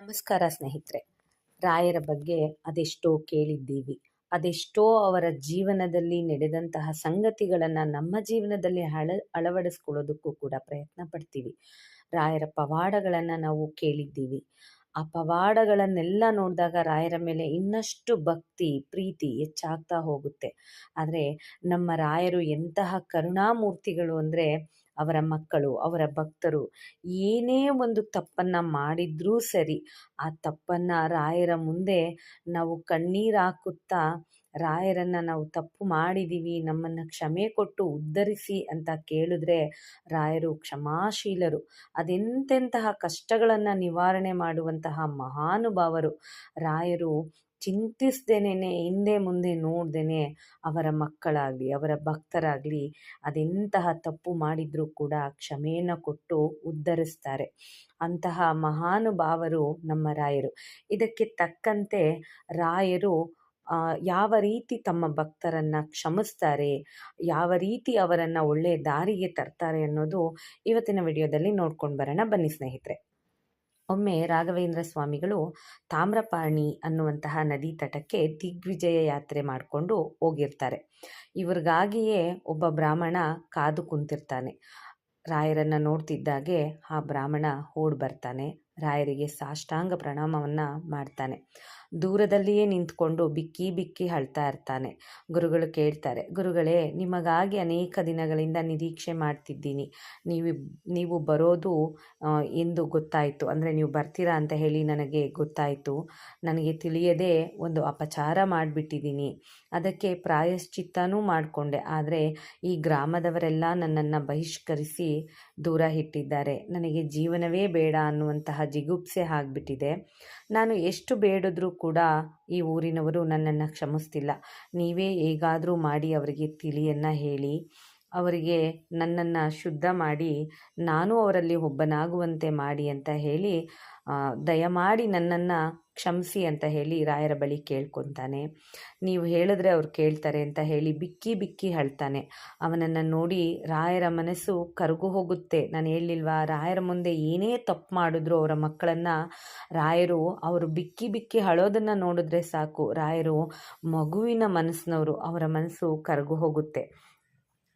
ನಮಸ್ಕಾರ ಸ್ನೇಹಿತರೆ. ರಾಯರ ಬಗ್ಗೆ ಅದೆಷ್ಟೋ ಕೇಳಿದ್ದೀವಿ. ಅದೆಷ್ಟೋ ಅವರ ಜೀವನದಲ್ಲಿ ನಡೆದಂತಹ ಸಂಗತಿಗಳನ್ನು ನಮ್ಮ ಜೀವನದಲ್ಲಿ ಅಳ ಅಳವಡಿಸ್ಕೊಳ್ಳೋದಕ್ಕೂ ಕೂಡ ಪ್ರಯತ್ನ ಪಡ್ತೀವಿ. ರಾಯರ ಪವಾಡಗಳನ್ನು ನಾವು ಕೇಳಿದ್ದೀವಿ. ಆ ಪವಾಡಗಳನ್ನೆಲ್ಲ ನೋಡಿದಾಗ ರಾಯರ ಮೇಲೆ ಇನ್ನಷ್ಟು ಭಕ್ತಿ, ಪ್ರೀತಿ ಹೆಚ್ಚಾಗ್ತಾ ಹೋಗುತ್ತೆ. ಆದರೆ ನಮ್ಮ ರಾಯರು ಎಂತಹ ಕರುಣಾಮೂರ್ತಿಗಳು ಅಂದರೆ ಅವರ ಮಕ್ಕಳು, ಅವರ ಭಕ್ತರು ಏನೇ ಒಂದು ತಪ್ಪನ್ನು ಮಾಡಿದ್ರೂ ಸರಿ, ಆ ತಪ್ಪನ್ನು ರಾಯರ ಮುಂದೆ ನಾವು ಕಣ್ಣೀರು ಹಾಕುತ್ತಾ ರಾಯರನ್ನು ನಾವು ತಪ್ಪು ಮಾಡಿದ್ದೀವಿ ನಮ್ಮನ್ನು ಕ್ಷಮೆ ಕೊಟ್ಟು ಉದ್ಧರಿಸಿ ಅಂತ ಕೇಳಿದ್ರೆ ರಾಯರು ಕ್ಷಮಾಶೀಲರು. ಅದೆಂತೆಂತಹ ಕಷ್ಟಗಳನ್ನು ನಿವಾರಣೆ ಮಾಡುವಂತಹ ಮಹಾನುಭಾವರು. ರಾಯರು ಚಿಂತಿಸ್ದೇನೆ ಹಿಂದೆ ಮುಂದೆ ನೋಡ್ದೇನೆ ಅವರ ಮಕ್ಕಳಾಗಲಿ, ಅವರ ಭಕ್ತರಾಗಲಿ ಅದೆಂತಹ ತಪ್ಪು ಮಾಡಿದರೂ ಕೂಡ ಕ್ಷಮೆಯನ್ನು ಕೊಟ್ಟು ಉದ್ಧರಿಸ್ತಾರೆ. ಅಂತಹ ಮಹಾನುಭಾವರು ನಮ್ಮ ರಾಯರು. ಇದಕ್ಕೆ ತಕ್ಕಂತೆ ರಾಯರು ಯಾವ ರೀತಿ ತಮ್ಮ ಭಕ್ತರನ್ನು ಕ್ಷಮಿಸ್ತಾರೆ, ಯಾವ ರೀತಿ ಅವರನ್ನು ಒಳ್ಳೆಯ ದಾರಿಗೆ ತರ್ತಾರೆ ಅನ್ನೋದು ಇವತ್ತಿನ ವಿಡಿಯೋದಲ್ಲಿ ನೋಡ್ಕೊಂಡು ಬರೋಣ. ಬನ್ನಿ ಸ್ನೇಹಿತರೆ. ಒಮ್ಮೆ ರಾಘವೇಂದ್ರ ಸ್ವಾಮಿಗಳು ತಾಮ್ರಪಾಣಿ ಅನ್ನುವಂತಹ ನದಿ ತಟಕ್ಕೆ ದಿಗ್ವಿಜಯ ಯಾತ್ರೆ ಮಾಡಿಕೊಂಡು ಹೋಗಿರ್ತಾರೆ. ಇವ್ರಿಗಾಗಿಯೇ ಒಬ್ಬ ಬ್ರಾಹ್ಮಣ ಕಾದು ಕುಂತಿರ್ತಾನೆ. ರಾಯರನ್ನು ನೋಡ್ತಿದ್ದಾಗೆ ಆ ಬ್ರಾಹ್ಮಣ ಓಡ್ ಬರ್ತಾನೆ ರಾಯರಿಗೆ ಸಾಷ್ಟಾಂಗ ಪ್ರಣಾಮವನ್ನು ಮಾಡ್ತಾನೆ. ದೂರದಲ್ಲಿಯೇ ನಿಂತ್ಕೊಂಡು ಬಿಕ್ಕಿ ಬಿಕ್ಕಿ ಅಳ್ತಾ ಇರ್ತಾನೆ. ಗುರುಗಳು ಕೇಳ್ತಾರೆ, ಗುರುಗಳೇ, ನಿಮಗಾಗಿ ಅನೇಕ ದಿನಗಳಿಂದ ನಿರೀಕ್ಷೆ ಮಾಡ್ತಿದ್ದೀನಿ. ನೀವು ನೀವು ಬರೋದು ಎಂದು ಗೊತ್ತಾಯಿತು. ಅಂದರೆ ನೀವು ಬರ್ತೀರಾ ಅಂತ ಹೇಳಿ ನನಗೆ ಗೊತ್ತಾಯಿತು. ನನಗೆ ತಿಳಿಯದೆ ಒಂದು ಅಪಚಾರ ಮಾಡಿಬಿಟ್ಟಿದ್ದೀನಿ. ಅದಕ್ಕೆ ಪ್ರಾಯಶ್ಚಿತ್ತನೂ ಮಾಡಿಕೊಂಡೆ. ಆದರೆ ಈ ಗ್ರಾಮದವರೆಲ್ಲ ನನ್ನನ್ನು ಬಹಿಷ್ಕರಿಸಿ ದೂರ ಇಟ್ಟಿದ್ದಾರೆ. ನನಗೆ ಜೀವನವೇ ಬೇಡ ಅನ್ನುವಂತಹ ಜಿಗುಪ್ಸೆ ಆಗಿಬಿಟ್ಟಿದೆ. ನಾನು ಎಷ್ಟು ಬೇಡಿದ್ರೂ ಕೂಡ ಈ ಊರಿನವರು ನನ್ನನ್ನು ಕ್ಷಮಿಸ್ತಿಲ್ಲ. ನೀವೇ ಹೇಗಾದರೂ ಮಾಡಿ ಅವರಿಗೆ ತಿಳಿಯನ್ನು ಹೇಳಿ, ಅವರಿಗೆ ನನ್ನನ್ನು ಶುದ್ಧ ಮಾಡಿ, ನಾನು ಅವರಲ್ಲಿ ಒಬ್ಬನಾಗುವಂತೆ ಮಾಡಿ ಅಂತ ಹೇಳಿ ದಯಮಾಡಿ ನನ್ನನ್ನು ಕ್ಷಮಿಸಿ ಅಂತ ಹೇಳಿ ರಾಯರ ಬಳಿ ಕೇಳ್ಕೊತಾನೆ. ನೀವು ಹೇಳಿದ್ರೆ ಅವ್ರು ಕೇಳ್ತಾರೆ ಅಂತ ಹೇಳಿ ಬಿಕ್ಕಿ ಬಿಕ್ಕಿ ಅಳ್ತಾನೆ. ಅವನನ್ನು ನೋಡಿ ರಾಯರ ಮನಸ್ಸು ಕರಗು ಹೋಗುತ್ತೆ. ನಾನು ಹೇಳಿಲ್ವಾ, ರಾಯರ ಮುಂದೆ ಏನೇ ತಪ್ಪು ಮಾಡಿದ್ರು ಅವರ ಮಕ್ಕಳನ್ನು ರಾಯರು, ಅವರು ಬಿಕ್ಕಿ ಬಿಕ್ಕಿ ಅಳೋದನ್ನು ನೋಡಿದ್ರೆ ಸಾಕು. ರಾಯರು ಮಗುವಿನ ಮನಸ್ಸಿನವರು, ಅವರ ಮನಸ್ಸು ಕರಗು ಹೋಗುತ್ತೆ.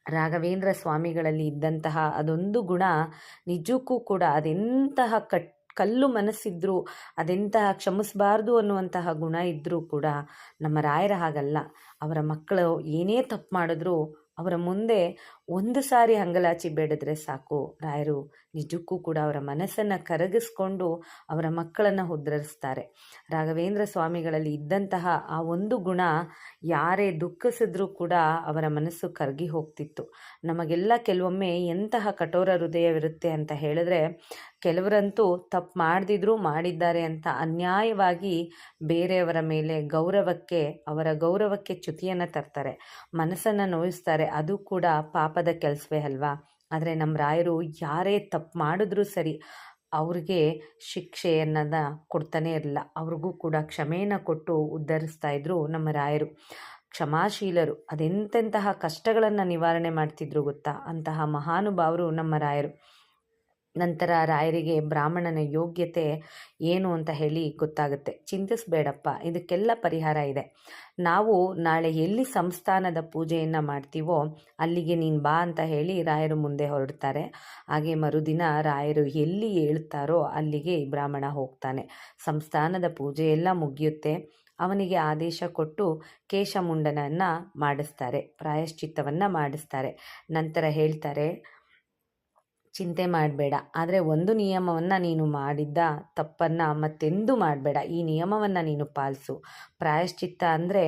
ರಾಘವೇಂದ್ರ ಸ್ವಾಮಿಗಳಲ್ಲಿ ಇದ್ದಂತಹ ಅದೊಂದು ಗುಣ ನಿಜಕ್ಕೂ ಕೂಡ ಅದೆಂತಹ ಕಟ್ ಕಲ್ಲು ಮನಸ್ಸಿದ್ರೂ ಅದೆಂತಹ ಕ್ಷಮಿಸಬಾರ್ದು ಅನ್ನುವಂತಹ ಗುಣ ಇದ್ದರೂ ಕೂಡ ನಮ್ಮ ರಾಯರ ಹಾಗಲ್ಲ. ಅವರ ಮಕ್ಕಳು ಏನೇ ತಪ್ಪು ಮಾಡಿದ್ರೂ ಅವರ ಮುಂದೆ ಒಂದು ಸಾರಿ ಹಂಗಲಾಚಿ ಬೇಡಿದ್ರೆ ಸಾಕು. ರಾಯರು ನಿಜಕ್ಕೂ ಕೂಡ ಅವರ ಮನಸ್ಸನ್ನು ಕರಗಿಸ್ಕೊಂಡು ಅವರ ಮಕ್ಕಳನ್ನು ಉದ್ಧರಿಸ್ತಾರೆ. ರಾಘವೇಂದ್ರ ಸ್ವಾಮಿಗಳಲ್ಲಿ ಇದ್ದಂತಹ ಆ ಒಂದು ಗುಣ ಯಾರೇ ದುಃಖಿಸಿದ್ರೂ ಕೂಡ ಅವರ ಮನಸ್ಸು ಕರಗಿ ಹೋಗ್ತಿತ್ತು. ನಮಗೆಲ್ಲ ಕೆಲವೊಮ್ಮೆ ಎಂತಹ ಕಠೋರ ಹೃದಯವಿರುತ್ತೆ ಅಂತ ಹೇಳಿದ್ರೆ ಕೆಲವರಂತೂ ತಪ್ಪು ಮಾಡದಿದ್ರೂ ಮಾಡಿದ್ದಾರೆ ಅಂತ ಅನ್ಯಾಯವಾಗಿ ಬೇರೆಯವರ ಮೇಲೆ ಗೌರವಕ್ಕೆ, ಅವರ ಗೌರವಕ್ಕೆ ಚ್ಯುತಿಯನ್ನು ತರ್ತಾರೆ, ಮನಸ್ಸನ್ನು ನೋಯಿಸ್ತಾರೆ. ಅದು ಕೂಡ ಪಾಪದ ಕೆಲಸವೇ ಅಲ್ವಾ? ಆದರೆ ನಮ್ಮ ರಾಯರು ಯಾರೇ ತಪ್ಪು ಮಾಡಿದ್ರೂ ಸರಿ ಅವ್ರಿಗೆ ಶಿಕ್ಷೆಯನ್ನ ಕೊಡ್ತಾನೇ ಇರಲಿಲ್ಲ. ಅವ್ರಿಗೂ ಕೂಡ ಕ್ಷಮೆಯನ್ನು ಕೊಟ್ಟು ಉದ್ಧರಿಸ್ತಾ ಇದ್ರು ನಮ್ಮ ರಾಯರು. ಕ್ಷಮಾಶೀಲರು. ಅದೆಂತೆಂತಹ ಕಷ್ಟಗಳನ್ನು ನಿವಾರಣೆ ಮಾಡ್ತಿದ್ರು ಗೊತ್ತಾ? ಅಂತಹ ಮಹಾನುಭಾವರು ನಮ್ಮ ರಾಯರು. ನಂತರ ರಾಯರಿಗೆ ಬ್ರಾಹ್ಮಣನ ಯೋಗ್ಯತೆ ಏನು ಅಂತ ಹೇಳಿ ಗೊತ್ತಾಗುತ್ತೆ. ಚಿಂತಿಸಬೇಡಪ್ಪ, ಇದಕ್ಕೆಲ್ಲ ಪರಿಹಾರ ಇದೆ. ನಾವು ನಾಳೆ ಎಲ್ಲಿ ಸಂಸ್ಥಾನದ ಪೂಜೆಯನ್ನು ಮಾಡ್ತೀವೋ ಅಲ್ಲಿಗೆ ನೀನು ಬಾ ಅಂತ ಹೇಳಿ ರಾಯರು ಮುಂದೆ ಹೊರಡ್ತಾರೆ. ಹಾಗೆ ಮರುದಿನ ರಾಯರು ಎಲ್ಲಿ ಹೇಳ್ತಾರೋ ಅಲ್ಲಿಗೆ ಬ್ರಾಹ್ಮಣ ಹೋಗ್ತಾನೆ. ಸಂಸ್ಥಾನದ ಪೂಜೆ ಎಲ್ಲ ಮುಗಿಯುತ್ತೆ. ಅವನಿಗೆ ಆದೇಶ ಕೊಟ್ಟು ಕೇಶಮುಂಡನನ್ನು ಮಾಡಿಸ್ತಾರೆ, ಪ್ರಾಯಶ್ಚಿತ್ತವನ್ನು ಮಾಡಿಸ್ತಾರೆ. ನಂತರ ಹೇಳ್ತಾರೆ ಚಿಂತೆ ಮಾಡಬೇಡ. ಆದರೆ ಒಂದು ನಿಯಮವನ್ನು ನೀನು ಮಾಡಿದ್ದ ತಪ್ಪನ್ನು ಮತ್ತೆಂದೂ ಮಾಡಬೇಡ. ಈ ನಿಯಮವನ್ನು ನೀನು ಪಾಲಿಸು. ಪ್ರಾಯಶ್ಚಿತ್ತ ಅಂದರೆ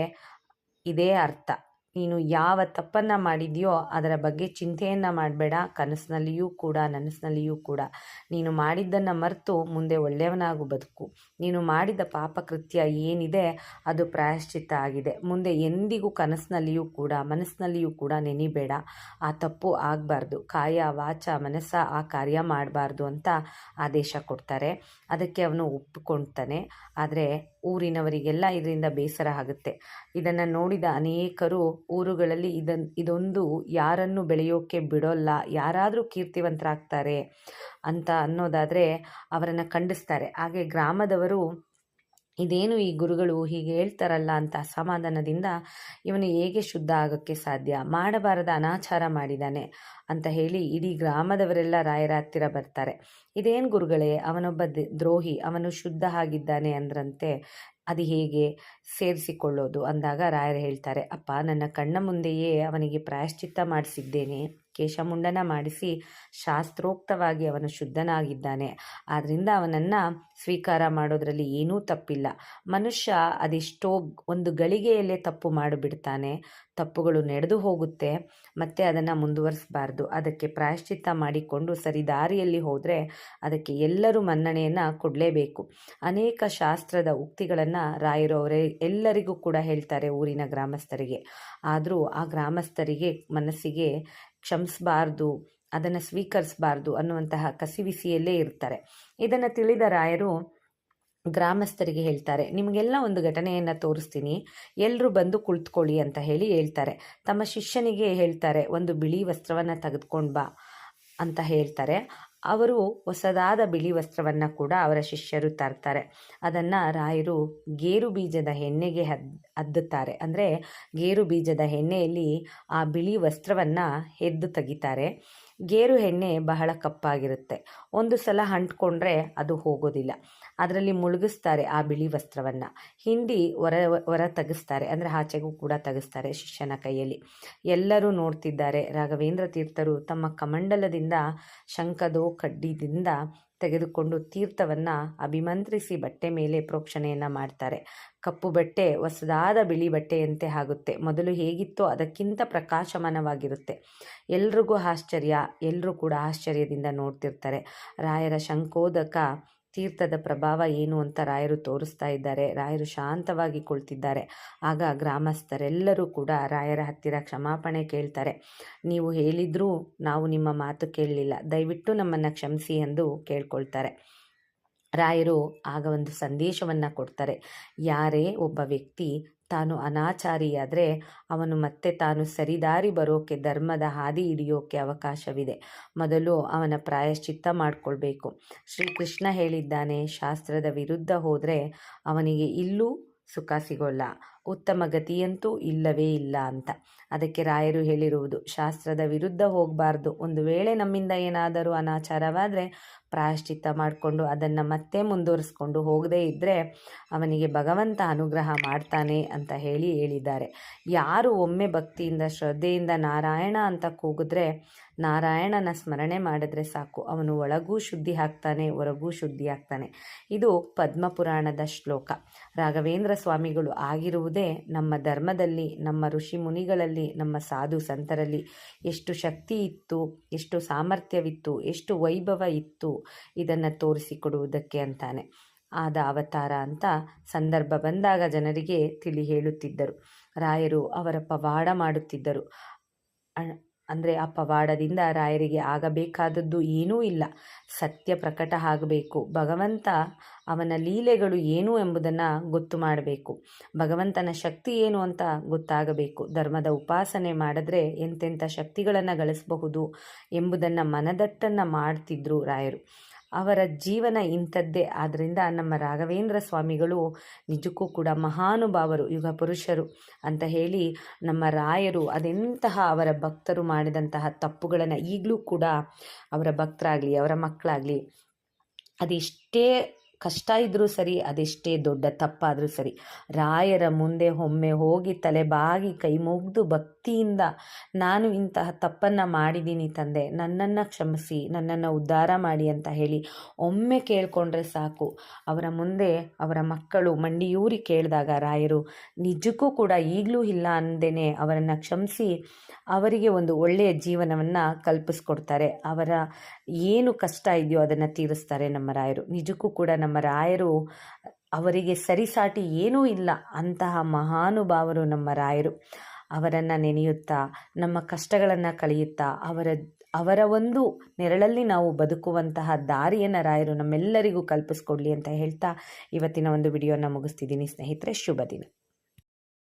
ಇದೇ ಅರ್ಥ. ನೀನು ಯಾವ ತಪ್ಪನ್ನು ಮಾಡಿದೆಯೋ ಅದರ ಬಗ್ಗೆ ಚಿಂತೆಯನ್ನು ಮಾಡಬೇಡ, ಕನಸಿನಲ್ಲಿಯೂ ಕೂಡ ನನಸಿನಲ್ಲಿಯೂ ಕೂಡ. ನೀನು ಮಾಡಿದ್ದನ್ನು ಮರೆತು ಮುಂದೆ ಒಳ್ಳೆಯವನಾಗು ಬದುಕು. ನೀನು ಮಾಡಿದ ಪಾಪಕೃತ್ಯ ಏನಿದೆ ಅದು ಪ್ರಾಯಶ್ಚಿತ್ತ ಆಗಿದೆ. ಮುಂದೆ ಎಂದಿಗೂ ಕನಸಿನಲ್ಲಿಯೂ ಕೂಡ, ಮನಸ್ಸಿನಲ್ಲಿಯೂ ಕೂಡ ನೆನಿಬೇಡ. ಆ ತಪ್ಪು ಆಗಬಾರ್ದು. ಕಾಯ, ವಾಚ, ಮನಸ್ಸ ಆ ಕಾರ್ಯ ಮಾಡಬಾರ್ದು ಅಂತ ಆದೇಶ ಕೊಡ್ತಾರೆ. ಅದಕ್ಕೆ ಅವನು ಒಪ್ಪಿಕೊಳ್ತಾನೆ. ಆದರೆ ಊರಿನವರಿಗೆಲ್ಲ ಇದರಿಂದ ಬೇಸರ ಆಗುತ್ತೆ. ಇದನ್ನು ನೋಡಿದ ಅನೇಕರು ಊರುಗಳಲ್ಲಿ ಇದನ್, ಇದೊಂದು ಯಾರನ್ನು ಬೆಳೆಯೋಕ್ಕೆ ಬಿಡೋಲ್ಲ, ಯಾರಾದರೂ ಕೀರ್ತಿವಂತರಾಗ್ತಾರೆ ಅಂತ ಅನ್ನೋದಾದರೆ ಅವರನ್ನು ಖಂಡಿಸ್ತಾರೆ. ಹಾಗೆ ಗ್ರಾಮದವರು ಇದೇನು ಈ ಗುರುಗಳು ಹೀಗೆ ಹೇಳ್ತಾರಲ್ಲ ಅಂತ ಅಸಮಾಧಾನದಿಂದ ಇವನು ಹೇಗೆ ಶುದ್ಧ ಆಗೋಕ್ಕೆ ಸಾಧ್ಯ? ಮಾಡಬಾರದ ಅನಾಚಾರ ಮಾಡಿದ್ದಾನೆ ಅಂತ ಹೇಳಿ ಇಡೀ ಗ್ರಾಮದವರೆಲ್ಲ ರಾಯರ ಹತ್ತಿರ ಬರ್ತಾರೆ. ಇದೇನು ಗುರುಗಳೇ, ಅವನೊಬ್ಬ ದ್ರೋಹಿ, ಅವನು ಶುದ್ಧ ಆಗಿದ್ದಾನೆ ಅಂದ್ರಂತೆ ಅದು ಹೇಗೆ ಸೇರಿಸಿಕೊಳ್ಳೋದು? ಅಂದಾಗ ರಾಯರು ಹೇಳ್ತಾರೆ, ಅಪ್ಪ, ನನ್ನ ಕಣ್ಣ ಮುಂದೆಯೇ ಅವನಿಗೆ ಪ್ರಾಯಶ್ಚಿತ್ತ ಮಾಡಿಸಿದ್ದೇನೆ. ಕೇಶಮುಂಡನ ಮಾಡಿಸಿ ಶಾಸ್ತ್ರೋಕ್ತವಾಗಿ ಅವನು ಶುದ್ಧನಾಗಿದ್ದಾನೆ. ಆದ್ದರಿಂದ ಅವನನ್ನು ಸ್ವೀಕಾರ ಮಾಡೋದರಲ್ಲಿ ಏನೂ ತಪ್ಪಿಲ್ಲ. ಮನುಷ್ಯ ಅದೆಷ್ಟೋ ಒಂದು ಗಳಿಗೆಯಲ್ಲೇ ತಪ್ಪು ಮಾಡಿಬಿಡ್ತಾನೆ. ತಪ್ಪುಗಳು ನಡೆದು ಹೋಗುತ್ತೆ. ಮತ್ತು ಅದನ್ನು ಮುಂದುವರಿಸಬಾರ್ದು. ಅದಕ್ಕೆ ಪ್ರಾಯಶ್ಚಿತ್ತ ಮಾಡಿಕೊಂಡು ಸರಿ ದಾರಿಯಲ್ಲಿ ಹೋದರೆ ಅದಕ್ಕೆ ಎಲ್ಲರೂ ಮನ್ನಣೆಯನ್ನು ಕೊಡಲೇಬೇಕು. ಅನೇಕ ಶಾಸ್ತ್ರದ ಉಕ್ತಿಗಳನ್ನು ರಾಯರು ಎಲ್ಲರಿಗೂ ಕೂಡ ಹೇಳ್ತಾರೆ ಊರಿನ ಗ್ರಾಮಸ್ಥರಿಗೆ. ಆದರೂ ಆ ಗ್ರಾಮಸ್ಥರಿಗೆ ಮನಸ್ಸಿಗೆ ಕ್ಷಮಿಸಬಾರ್ದು, ಅದನ್ನು ಸ್ವೀಕರಿಸಬಾರ್ದು ಅನ್ನುವಂತಹ ಕಸಿವಿಸಿಯಲ್ಲೇ ಇರ್ತಾರೆ. ಇದನ್ನು ತಿಳಿದ ರಾಯರು ಗ್ರಾಮಸ್ಥರಿಗೆ ಹೇಳ್ತಾರೆ, ನಿಮಗೆಲ್ಲ ಒಂದು ಘಟನೆಯನ್ನು ತೋರಿಸ್ತೀನಿ ಎಲ್ಲರೂ ಬಂದು ಕುಳಿತುಕೊಳ್ಳಿ ಅಂತ ಹೇಳಿ ಹೇಳ್ತಾರೆ. ತಮ್ಮ ಶಿಷ್ಯನಿಗೆ ಹೇಳ್ತಾರೆ, ಒಂದು ಬಿಳಿ ವಸ್ತ್ರವನ್ನು ತೆಗೆದುಕೊಂಡು ಬಾ ಅಂತ ಹೇಳ್ತಾರೆ. ಅವರು ಹೊಸದಾದ ಬಿಳಿ ವಸ್ತ್ರವನ್ನು ಕೂಡ ಅವರ ಶಿಷ್ಯರು ತರ್ತಾರೆ. ಅದನ್ನು ರಾಯರು ಗೇರು ಬೀಜದ ಎಣ್ಣೆಗೆ ಹದ್ ಅದ್ದುತ್ತಾರೆ ಅಂದರೆ ಗೇರು ಬೀಜದ ಎಣ್ಣೆಯಲ್ಲಿ ಆ ಬಿಳಿ ವಸ್ತ್ರವನ್ನು ಎದ್ದು ತೆಗಿತಾರೆ. ಗೇರು ಎಣ್ಣೆ ಬಹಳ ಕಪ್ಪಾಗಿರುತ್ತೆ. ಒಂದು ಸಲ ಅಂಟ್ಕೊಂಡ್ರೆ ಅದು ಹೋಗೋದಿಲ್ಲ. ಅದರಲ್ಲಿ ಮುಳುಗಿಸ್ತಾರೆ ಆ ಬಿಳಿ ವಸ್ತ್ರವನ್ನು. ಹಿಂಡಿ ಹೊರ ಹೊರ ತೆಗೆಸ್ತಾರೆ. ಅಂದರೆ ಆಚೆಗೂ ಕೂಡ ತೆಗೆಸ್ತಾರೆ ಶಿಷ್ಯನ ಕೈಯಲ್ಲಿ. ಎಲ್ಲರೂ ನೋಡ್ತಿದ್ದಾರೆ ರಾಘವೇಂದ್ರ ತೀರ್ಥರು ತಮ್ಮ ಕಮಂಡಲದಿಂದ ಶಂಖದೋ ಕಡ್ಡಿದಿಂದ ತೆಗೆದುಕೊಂಡು ತೀರ್ಥವನ್ನು ಅಭಿಮಂತ್ರಿಸಿ ಬಟ್ಟೆ ಮೇಲೆ ಪ್ರೋಕ್ಷಣೆಯನ್ನು ಮಾಡ್ತಾರೆ. ಕಪ್ಪು ಬಟ್ಟೆ ಹೊಸದಾದ ಬಿಳಿ ಬಟ್ಟೆಯಂತೆ ಆಗುತ್ತೆ. ಮೊದಲು ಹೇಗಿತ್ತೋ ಅದಕ್ಕಿಂತ ಪ್ರಕಾಶಮಾನವಾಗಿರುತ್ತೆ. ಎಲ್ರಿಗೂ ಆಶ್ಚರ್ಯ ಎಲ್ಲರೂ ಕೂಡ ಆಶ್ಚರ್ಯದಿಂದ ನೋಡ್ತಿರ್ತಾರೆ. ರಾಯರ ಶಂಕೋದಕ ತೀರ್ಥದ ಪ್ರಭಾವ ಏನು ಅಂತ ರಾಯರು ತೋರಿಸ್ತಾ ಇದ್ದಾರೆ. ರಾಯರು ಶಾಂತವಾಗಿ ಕುಳಿತಿದ್ದಾರೆ. ಆಗ ಗ್ರಾಮಸ್ಥರೆಲ್ಲರೂ ಕೂಡ ರಾಯರ ಹತ್ತಿರ ಕ್ಷಮಾಪಣೆ ಕೇಳ್ತಾರೆ. ನೀವು ಹೇಳಿದ್ರೂ ನಾವು ನಿಮ್ಮ ಮಾತು ಕೇಳಲಿಲ್ಲ. ದಯವಿಟ್ಟು ನಮ್ಮನ್ನು ಕ್ಷಮಿಸಿ ಎಂದು ಕೇಳ್ಕೊಳ್ತಾರೆ. ರಾಯರು ಆಗ ಒಂದು ಸಂದೇಶವನ್ನು ಕೊಡ್ತಾರೆ. ಯಾರೇ ಒಬ್ಬ ವ್ಯಕ್ತಿ ತಾನು ಅನಾಚಾರಿಯಾದರೆ ಅವನು ಮತ್ತೆ ತಾನು ಸರಿದಾರಿ ಬರೋಕ್ಕೆ ಧರ್ಮದ ಹಾದಿ ಹಿಡಿಯೋಕ್ಕೆ ಅವಕಾಶವಿದೆ. ಮೊದಲು ಅವನ ಪ್ರಾಯಶ್ಚಿತ್ತ ಮಾಡಿಕೊಳ್ಬೇಕು. ಶ್ರೀಕೃಷ್ಣ ಹೇಳಿದ್ದಾನೆ, ಶಾಸ್ತ್ರದ ವಿರುದ್ಧ ಹೋದರೆ ಅವನಿಗೆ ಇಲ್ಲೂ ಸುಖ ಸಿಗೋಲ್ಲ. ಉತ್ತಮ ಗತಿಯಂತೂ ಇಲ್ಲವೇ ಇಲ್ಲ ಅಂತ. ಅದಕ್ಕೆ ರಾಯರು ಹೇಳಿರುವುದು, ಶಾಸ್ತ್ರದ ವಿರುದ್ಧ ಹೋಗಬಾರ್ದು. ಒಂದು ವೇಳೆ ನಮ್ಮಿಂದ ಏನಾದರೂ ಅನಾಚಾರವಾದರೆ ಪ್ರಾಯಶ್ಚಿತ್ತ ಮಾಡಿಕೊಂಡು ಅದನ್ನು ಮತ್ತೆ ಮುಂದುವರಿಸ್ಕೊಂಡು ಹೋಗದೇ ಇದ್ದರೆ ಅವನಿಗೆ ಭಗವಂತ ಅನುಗ್ರಹ ಮಾಡ್ತಾನೆ ಅಂತ ಹೇಳಿ ಹೇಳಿದ್ದಾರೆ. ಯಾರು ಒಮ್ಮೆ ಭಕ್ತಿಯಿಂದ, ಶ್ರದ್ಧೆಯಿಂದ ನಾರಾಯಣ ಅಂತ ಕೂಗಿದ್ರೆ, ನಾರಾಯಣನ ಸ್ಮರಣೆ ಮಾಡಿದ್ರೆ ಸಾಕು. ಅವನು ಒಳಗೂ ಶುದ್ಧಿ ಆಗ್ತಾನೆ ಹೊರಗೂ ಶುದ್ಧಿ ಆಗ್ತಾನೆ ಇದು ಪದ್ಮಪುರಾಣದ ಶ್ಲೋಕ. ರಾಘವೇಂದ್ರ ಸ್ವಾಮಿಗಳು ಆಗಿರುವುದೇ ನಮ್ಮ ಧರ್ಮದಲ್ಲಿ, ನಮ್ಮ ಋಷಿ ಮುನಿಗಳಲ್ಲಿ, ನಮ್ಮ ಸಾಧು ಸಂತರಲ್ಲಿ ಎಷ್ಟು ಶಕ್ತಿ ಇತ್ತು, ಎಷ್ಟು ಸಾಮರ್ಥ್ಯವಿತ್ತು, ಎಷ್ಟು ವೈಭವ ಇತ್ತು ಇದನ್ನು ತೋರಿಸಿಕೊಡುವುದಕ್ಕೆ ಅಂತಾನೆ. ಆದ ಅವತಾರ ಅಂತ ಸಂದರ್ಭ ಬಂದಾಗ ಜನರಿಗೆ ತಿಳಿ ಹೇಳುತ್ತಿದ್ದರು. ರಾಯರು ಅವರ ಪವಾಡ ಮಾಡುತ್ತಿದ್ದರು. ಅಂದರೆ ಆ ಪವಾಡದಿಂದ ರಾಯರಿಗೆ ಆಗಬೇಕಾದದ್ದು ಏನೂ ಇಲ್ಲ. ಸತ್ಯ ಪ್ರಕಟ ಆಗಬೇಕು. ಭಗವಂತ ಅವನ ಲೀಲೆಗಳು ಏನು ಎಂಬುದನ್ನು ಗೊತ್ತು ಮಾಡಬೇಕು. ಭಗವಂತನ ಶಕ್ತಿ ಏನು ಅಂತ ಗೊತ್ತಾಗಬೇಕು. ಧರ್ಮದ ಉಪಾಸನೆ ಮಾಡಿದ್ರೆ ಎಂತೆಂಥ ಶಕ್ತಿಗಳನ್ನು ಗಳಿಸಬಹುದು ಎಂಬುದನ್ನು ಮನದಟ್ಟನ್ನು ಮಾಡ್ತಿದ್ರು ರಾಯರು. ಅವರ ಜೀವನ ಇಂಥದ್ದೇ. ಆದ್ದರಿಂದ ನಮ್ಮ ರಾಘವೇಂದ್ರ ಸ್ವಾಮಿಗಳು ನಿಜಕ್ಕೂ ಕೂಡ ಮಹಾನುಭಾವರು, ಯುಗ ಪುರುಷರು ಅಂತ ಹೇಳಿ ನಮ್ಮ ರಾಯರು ಅದೆಂತಹ ಅವರ ಭಕ್ತರು ಮಾಡಿದಂತಹ ತಪ್ಪುಗಳನ್ನು ಈಗಲೂ ಕೂಡ ಅವರ ಭಕ್ತರಾಗಲಿ, ಅವರ ಮಕ್ಕಳಾಗಲಿ, ಅದೆಷ್ಟೇ ಕಷ್ಟ ಇದ್ದರೂ ಸರಿ, ಅದೆಷ್ಟೇ ದೊಡ್ಡ ತಪ್ಪಾದರೂ ಸರಿ. ರಾಯರ ಮುಂದೆ ಒಮ್ಮೆ ಹೋಗಿ ತಲೆ ಬಾಗಿ ಕೈ ಮುಗಿದು ಭಕ್ತಿಯಿಂದ, ನಾನು ಇಂತಹ ತಪ್ಪನ್ನು ಮಾಡಿದ್ದೀನಿ ತಂದೆ, ನನ್ನನ್ನು ಕ್ಷಮಿಸಿ, ನನ್ನನ್ನು ಉದ್ಧಾರ ಮಾಡಿ ಅಂತ ಹೇಳಿ ಒಮ್ಮೆ ಕೇಳಿಕೊಂಡ್ರೆ ಸಾಕು. ಅವರ ಮುಂದೆ ಅವರ ಮಕ್ಕಳು ಮಂಡಿಯೂರಿ ಕೇಳಿದಾಗ ರಾಯರು, ನಿಜಕ್ಕೂ ಕೂಡ ಈಗಲೂ ಇಲ್ಲ ಅಂದೇನೆ, ಅವರನ್ನು ಕ್ಷಮಿಸಿ, ಅವರಿಗೆ ಒಂದು ಒಳ್ಳೆಯ ಜೀವನವನ್ನು ಕಲ್ಪಿಸ್ಕೊಡ್ತಾರೆ. ಅವರ ಏನು ಕಷ್ಟ ಇದೆಯೋ ಅದನ್ನು ತೀರಿಸ್ತಾರೆ ನಮ್ಮ ರಾಯರು. ನಿಜಕ್ಕೂ ಕೂಡ ನಮ್ಮ ರಾಯರು ಅವರಿಗೆ ಸರಿಸಾಟಿ ಏನೂ ಇಲ್ಲ. ಅಂತಹ ಮಹಾನುಭಾವರು ನಮ್ಮ ರಾಯರು. ಅವರನ್ನು ನೆನೆಯುತ್ತಾ, ನಮ್ಮ ಕಷ್ಟಗಳನ್ನು ಕಳೆಯುತ್ತಾ, ಅವರ ಅವರ ಒಂದು ನೆರಳಲ್ಲಿ ನಾವು ಬದುಕುವಂತಹ ದಾರಿಯನ್ನು ರಾಯರು ನಮ್ಮೆಲ್ಲರಿಗೂ ಕಲ್ಪಿಸ್ಕೊಡ್ಲಿ ಅಂತ ಹೇಳ್ತಾ ಇವತ್ತಿನ ಒಂದು ವಿಡಿಯೋನ ಮುಗಿಸ್ತಿದ್ದೀನಿ. ಸ್ನೇಹಿತರೆ, ಶುಭ ದಿನ.